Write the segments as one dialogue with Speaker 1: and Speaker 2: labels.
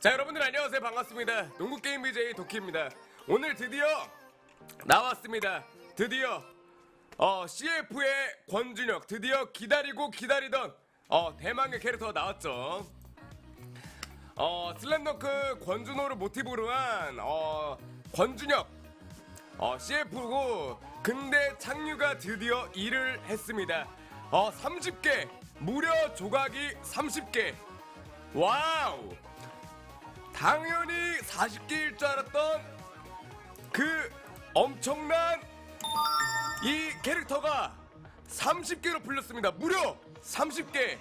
Speaker 1: 자 여러분들 안녕하세요. 반갑습니다. 농구게임 BJ 도키입니다. 오늘 드디어 나왔습니다. 드디어 어, CF의 권준혁 드디어 기다리고 기다리던 어, 대망의 캐릭터 나왔죠. 어, 슬램덩크 권준호를 모티브로 한 어, 권준혁 어, CF고 근데 창류가 드디어 일을 했습니다. 어, 30개 무려 조각이 30개. 와우! 당연히 40개일 줄 알았던 그 엄청난 이 캐릭터가 30개로 풀렸습니다. 무려 30개.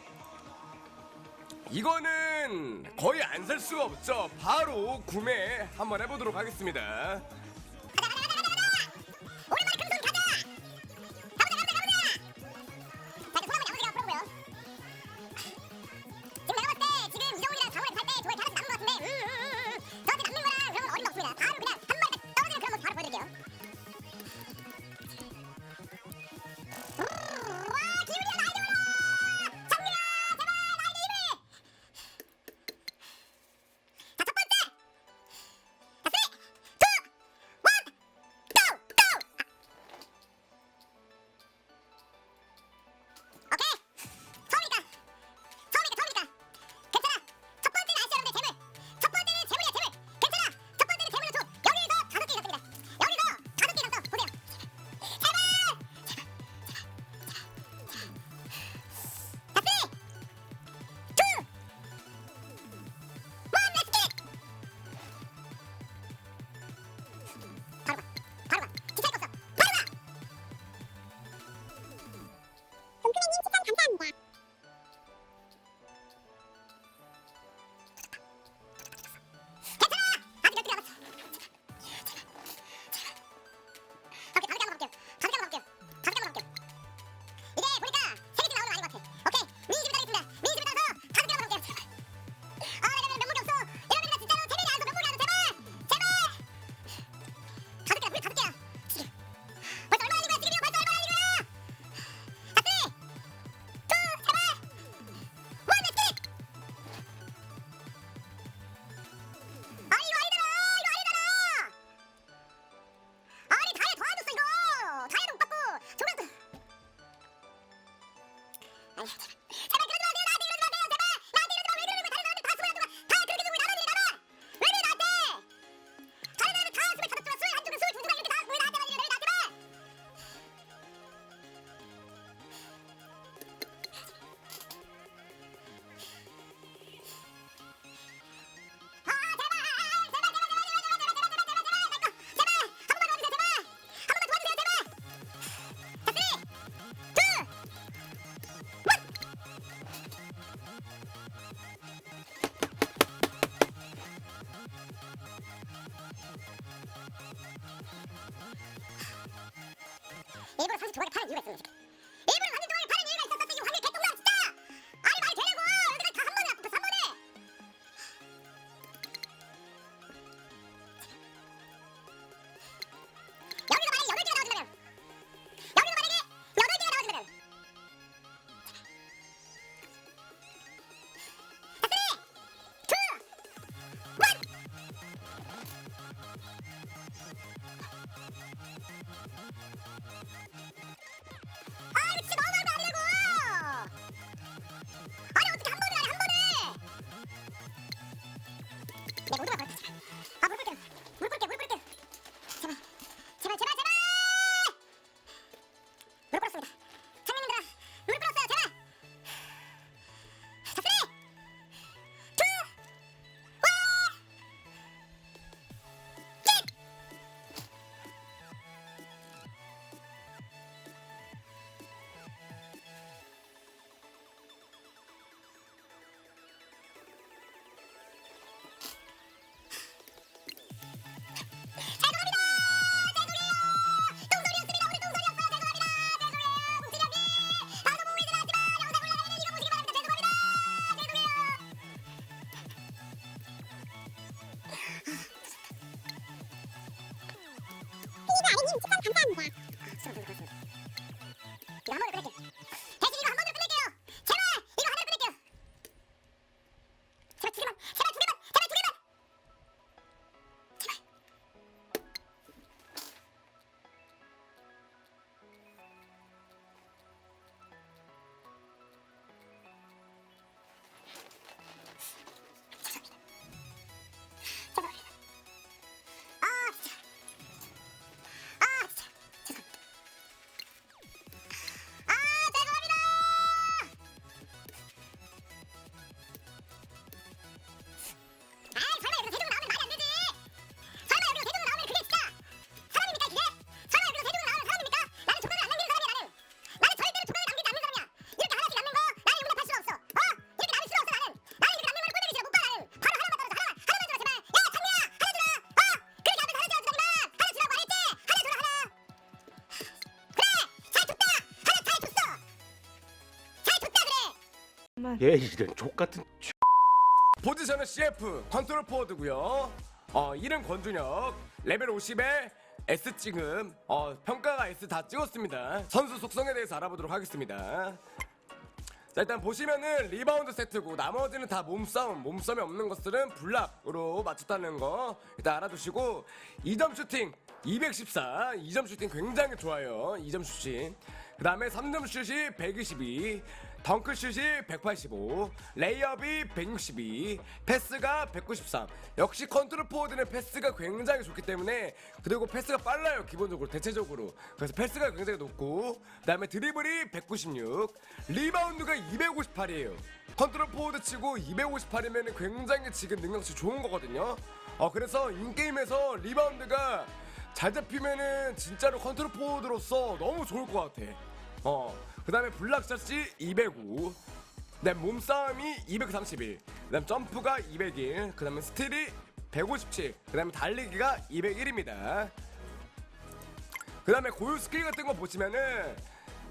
Speaker 1: 이거는 거의 안 살 수가 없죠. 바로 구매 한번 해보도록 하겠습니다.
Speaker 2: 얘 이런 족 같은
Speaker 3: 포지션은 CF 컨트롤 포워드고요. 어 이름 권준혁 레벨 50에 S 찍음 어 평가가 S 다 찍었습니다. 선수 속성에 대해서 알아보도록 하겠습니다. 자 일단 보시면은 리바운드 세트고 나머지는 다 몸싸움 몸싸움이 없는 것들은 블락으로 맞췄다는 거 일단 알아두시고 2점 슈팅 214 2점 슈팅 굉장히 좋아요 2점 슈팅 그 다음에 3점 슛이 122 덩크 슛이 185 레이업이 162 패스가 193 역시 컨트롤 포워드는 패스가 굉장히 좋기 때문에 그리고 패스가 빨라요 기본적으로 대체적으로. 그래서 패스가 굉장히 높고 그 다음에 드리블이 196 리바운드가 258이에요. 컨트롤 포워드 치고 258이면 굉장히 지금 능력치 좋은 거거든요. 어 그래서 인게임에서 리바운드가 잘 잡히면은 진짜로 컨트롤 포워드로서 너무 좋을 것 같아. 어, 그 다음에 블락샷이 205, 그 다음 몸싸움이 231, 그 다음 점프가 201, 그 다음에 스틸이 157, 그 다음에 달리기가 201입니다. 그 다음에 고유 스킬 같은 거 보시면은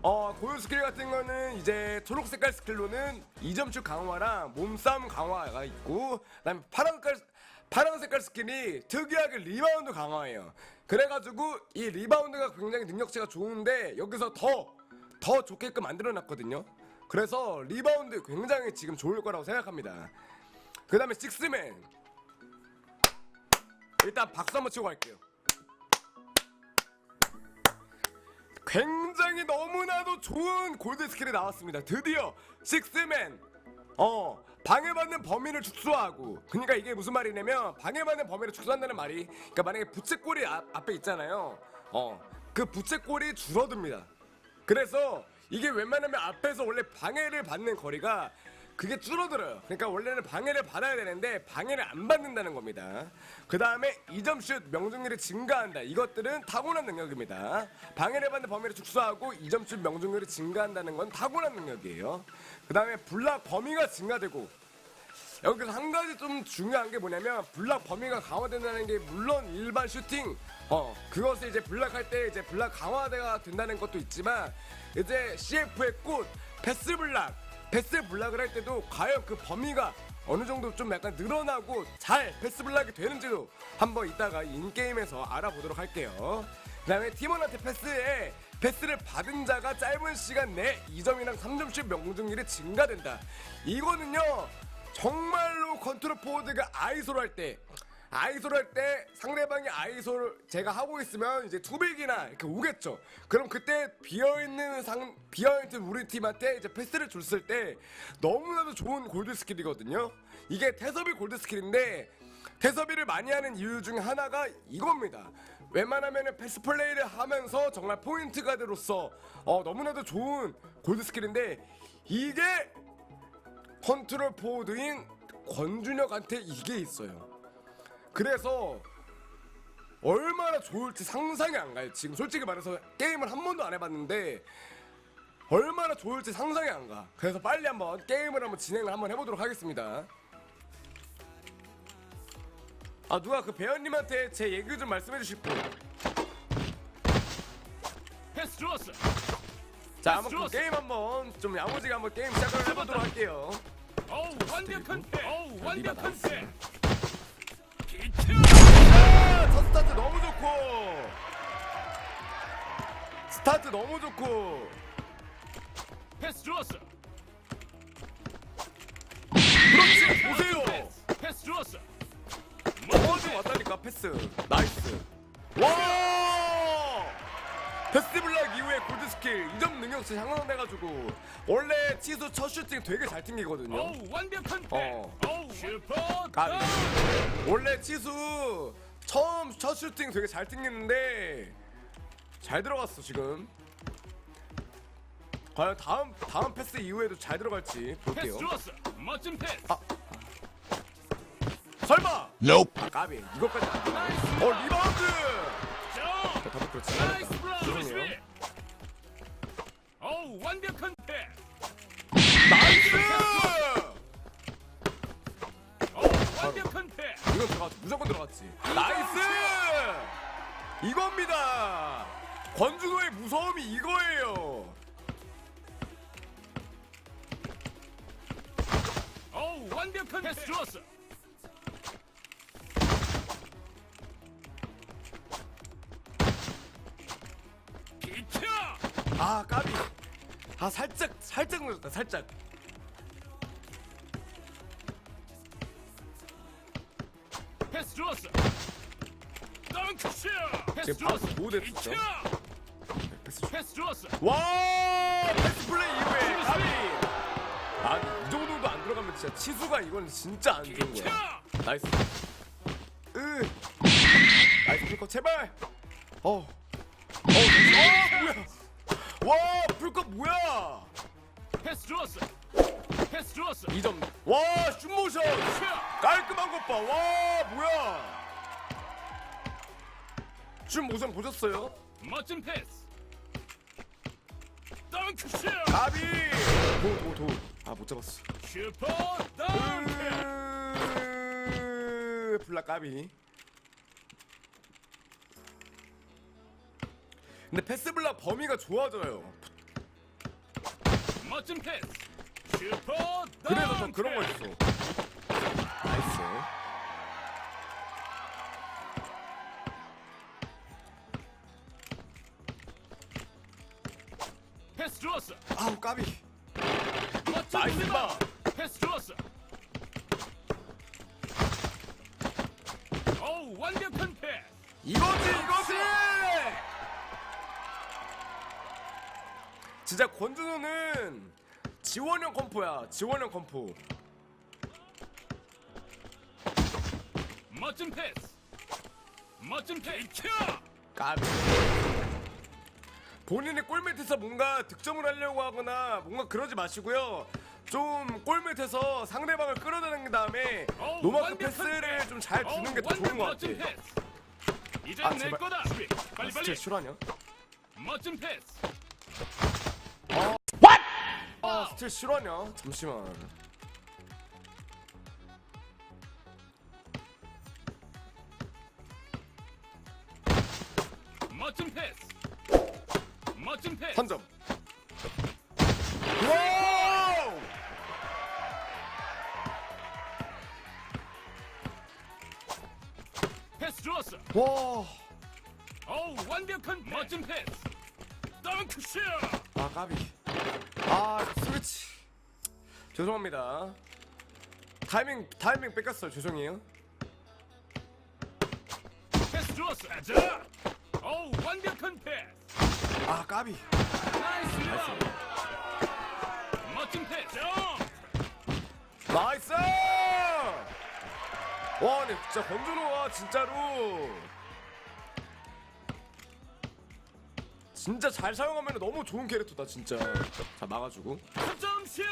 Speaker 3: 어 고유 스킬 같은 거는 이제 초록 색깔 스킬로는 2점슛 강화랑 몸싸움 강화가 있고 그다음에 파란 색깔 파란 색깔 스킬이 특이하게 리바운드 강화예요. 그래가지고 이 리바운드가 굉장히 능력치가 좋은데 여기서 더 더 좋게끔 만들어 놨거든요. 그래서 리바운드 굉장히 지금 좋을 거라고 생각합니다. 그 다음에 식스맨 일단 박수 한번 치고 갈게요. 굉장히 너무나도 좋은 골드 스킬이 나왔습니다. 드디어 식스맨 어 방해받는 범위를 축소하고 그러니까 이게 무슨 말이냐면 방해받는 범위를 축소한다는 말이 그러니까 만약에 부채꼴이 앞, 앞에 있잖아요. 어그 부채꼴이 줄어듭니다. 그래서 이게 웬만하면 앞에서 원래 방해를 받는 거리가 그게 줄어들어요. 그러니까 원래는 방해를 받아야 되는데 방해를 안 받는다는 겁니다. 그 다음에 2점슛 명중률이 증가한다. 이것들은 타고난 능력입니다. 방해를 받는 범위를 축소하고 2점슛 명중률이 증가한다는 건 타고난 능력이에요. 그 다음에 블락 범위가 증가되고 여기서 한 가지 좀 중요한 게 뭐냐면 블락 범위가 강화된다는 게 물론 일반 슈팅 어 그것을 이제 블락할 때 이제 블락 강화가 된다는 것도 있지만 이제 CF의 꽃 패스 블락 패스 블락을 할 때도 과연 그 범위가 어느 정도 좀 약간 늘어나고 잘 패스 블락이 되는지도 한번 이따가 인게임에서 알아보도록 할게요. 그 다음에 팀원한테 패스에 패스를 받은 자가 짧은 시간 내 2점이랑 3점씩 명중률이 증가된다. 이거는요 정말로 컨트롤 포워드가 아이소를 할때 아이소를 할때 상대방이 아이소를 제가 하고 있으면 이제 투백이나 이렇게 오겠죠. 그럼 그때 비어 있는 상 비어 있는 우리 팀한테 이제 패스를 줬을 때 너무나도 좋은 골드 스킬이거든요. 이게 태섭이 골드 스킬인데 태섭이를 많이 하는 이유 중에 하나가 이겁니다. 웬만하면 패스 플레이를 하면서 정말 포인트 가드로서 어, 너무나도 좋은 골드 스킬인데 이게 컨트롤 포워드인 권준혁한테 이게 있어요. 그래서 얼마나 좋을지 상상이 안 가요. 지금 솔직히 말해서 게임을 한 번도 안 해봤는데 얼마나 좋을지 상상이 안 가. 그래서 빨리 한번 게임을 한번 진행을 한번 해보도록 하겠습니다. 아 누가 그 배현님한테 제 얘기 좀 말씀해 주실 분.
Speaker 4: 패스 좋았어.
Speaker 3: 자 한번 그. 게임 한번 좀 야무지게 한번 게임 시작을 해보도록 할게요.
Speaker 4: 어우 완벽한 패. 어우
Speaker 3: 리바
Speaker 4: 완벽한. 패. 비트.
Speaker 3: 아, 첫 스타트 너무 좋고 스타트 너무 좋고
Speaker 4: 패스 좋았어.
Speaker 3: 그렇지 보세요
Speaker 4: 패스. 좋았어.
Speaker 3: 저한테 왔다니까 패스 나이스 와 패스 블락 이후에 골드 스킬 2점 능력치 향상돼가지고 원래 치수 첫 슈팅 되게 잘 튕기거든요
Speaker 4: 어우 완벽한 패.
Speaker 3: 어.
Speaker 4: 어우 슈퍼. 컷!
Speaker 3: 원래 치수 처음 첫 슈팅 되게 잘 튕기는데 잘 들어갔어 지금 과연 다음 다음 패스 이후에도 잘 들어갈지 볼게요
Speaker 4: 패스 좋았어. 멋진 패스.
Speaker 3: 아. 설마
Speaker 2: Nope.
Speaker 3: 아 까비 이것까지 안. 어 리바운드
Speaker 4: 점.
Speaker 3: 자, 다섯 그렇지
Speaker 4: 나이스 블락.
Speaker 3: 죄송해
Speaker 4: 완벽한 패.
Speaker 3: 나이스
Speaker 4: 어우 완벽한 패.
Speaker 3: 이거 들어갔지 무조건 들어갔지 나이스 이겁니다 권준호의 무서움이 이거예요
Speaker 4: 완벽한 패스 좋았어. 비켜.
Speaker 3: 아 까비 아 살짝 살짝 늦었다 살짝
Speaker 4: 패스 좋았어. 덩크슛. 패스
Speaker 3: 바로
Speaker 4: 좋았어.
Speaker 3: 보호됐었죠?
Speaker 4: 비켜.
Speaker 3: 패스 줘.
Speaker 4: 패스 좋았어.
Speaker 3: 와 패스 플레이 이후에 까비 아니 이 정도도 안 들어가면 진짜 치수가 이건 진짜 안 좋은. 거야 나이스 으 나이스 풀컷 제발 어 와 풀컷 뭐야
Speaker 4: 패스 좋았어. 패스 좋았어.
Speaker 3: 2점 와 슛모션
Speaker 4: 슛.
Speaker 3: 깔끔한 것 봐 와 뭐야 슛모션 보셨어요?
Speaker 4: 멋진 패스. 덩크슛.
Speaker 3: 가비 도도 도 아못 잡았어
Speaker 4: 슈퍼 덩크.
Speaker 3: 으, 블락 까비 근데 패스 블락 범위가 좋아져요
Speaker 4: 멋진 패스. 슈퍼.
Speaker 3: 그래서 더 그런 거 있어 나이스
Speaker 4: 패스 좋았어.
Speaker 3: 아우 까비
Speaker 4: 멋진
Speaker 3: 나이스. 봐.
Speaker 4: 패스 좋았어. 오 완벽한 패스.
Speaker 3: 이거지 이거지 진짜 권준호는 지원형 컴포야 지원형 컴포
Speaker 4: 멋진 패스. 멋진 패스.
Speaker 3: 까비 본인의 골밑에서 뭔가 득점을 하려고 하거나 뭔가 그러지 마시고요 좀 골밑에서 상대방을 끌어다닌 다음에 노마크 패스를
Speaker 4: 패스.
Speaker 3: 좀잘 주는 게 더 좋은 것 같아.
Speaker 4: 이제
Speaker 3: 아,
Speaker 4: 내
Speaker 3: 제발.
Speaker 4: 거다. 빨리
Speaker 3: 진짜
Speaker 4: 빨리.
Speaker 3: 실화냐?
Speaker 4: 멋진 패스.
Speaker 3: 아 스틸 실화냐? 잠시만
Speaker 4: 멋진 패스. 멋진 패스.
Speaker 3: 3점 와우
Speaker 4: 패스 좋았어. 와오 완벽한 멋진 패스. 덩크슛.
Speaker 3: 아 까비 아 스위치 죄송합니다 타이밍 타이밍 뺏겼어요 죄송해요
Speaker 4: 패스 좋았어. 자. 오 완벽한 패스.
Speaker 3: 아 까비
Speaker 4: 나이스 리바운드. 멋진 패스. 점.
Speaker 3: 나이스 와 근데 진짜 권준호가 진짜로 진짜 잘 사용하면 너무 좋은 캐릭터다 진짜 자 막아주고
Speaker 4: 점슛.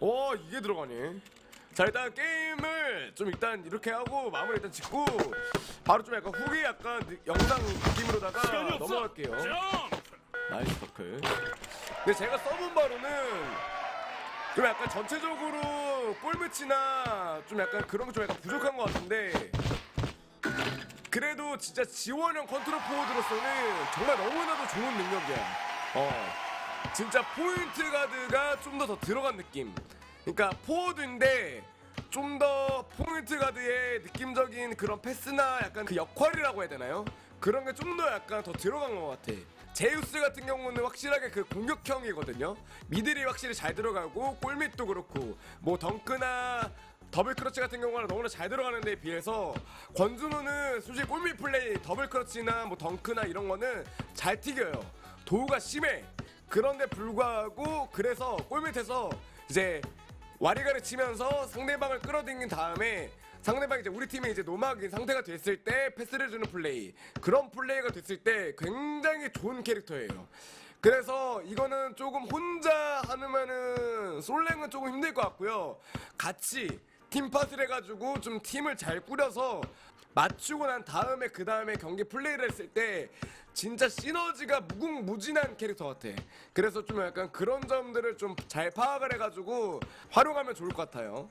Speaker 3: 와 이게 들어가네 자 일단 게임을 좀 일단 이렇게 하고 마무리 일단 짓고 바로 좀 약간 후기 약간 느- 영상 느낌으로다가. 넘어갈게요
Speaker 4: 점.
Speaker 3: 나이스 터클 근데 제가 써본 바로는 좀 약간 전체적으로 골매치나 좀 약간 그런 게 좀 약간 부족한 것 같은데 그래도 진짜 지원형 컨트롤 포워드로서는 정말 너무나도 좋은 능력이야 어 진짜 포인트 가드가 좀 더 더 들어간 느낌 그러니까 포워드인데 좀 더 포인트 가드의 느낌적인 그런 패스나 약간 그 역할이라고 해야 되나요? 그런 게 좀 더 약간 더 들어간 것 같아. 제우스 같은 경우는 확실하게 그 공격형이거든요. 미들이 확실히 잘 들어가고 골밑도 그렇고 뭐 덩크나 더블 크러치 같은 경우는 너무나 잘 들어가는 데에 비해서 권준호는 솔직히 골밑 플레이 더블 크러치나 뭐 덩크나 이런 거는 잘 튀겨요. 도우가 심해. 그런데 불구하고 그래서 골밑에서 이제 와리가를 치면서 상대방을 끌어당긴 다음에 상대방이 이제 우리 팀이 이제 노막인 상태가 됐을 때 패스를 주는 플레이 그런 플레이가 됐을 때 굉장히 좋은 캐릭터예요. 그래서 이거는 조금 혼자 하면은 솔랭은 조금 힘들 것 같고요. 같이 팀팟을 해가지고 좀 팀을 잘 꾸려서 맞추고 난 다음에 그 다음에 경기 플레이를 했을 때 진짜 시너지가 무궁무진한 캐릭터 같아. 그래서 좀 약간 그런 점들을 좀 잘 파악을 해가지고 활용하면 좋을 것 같아요.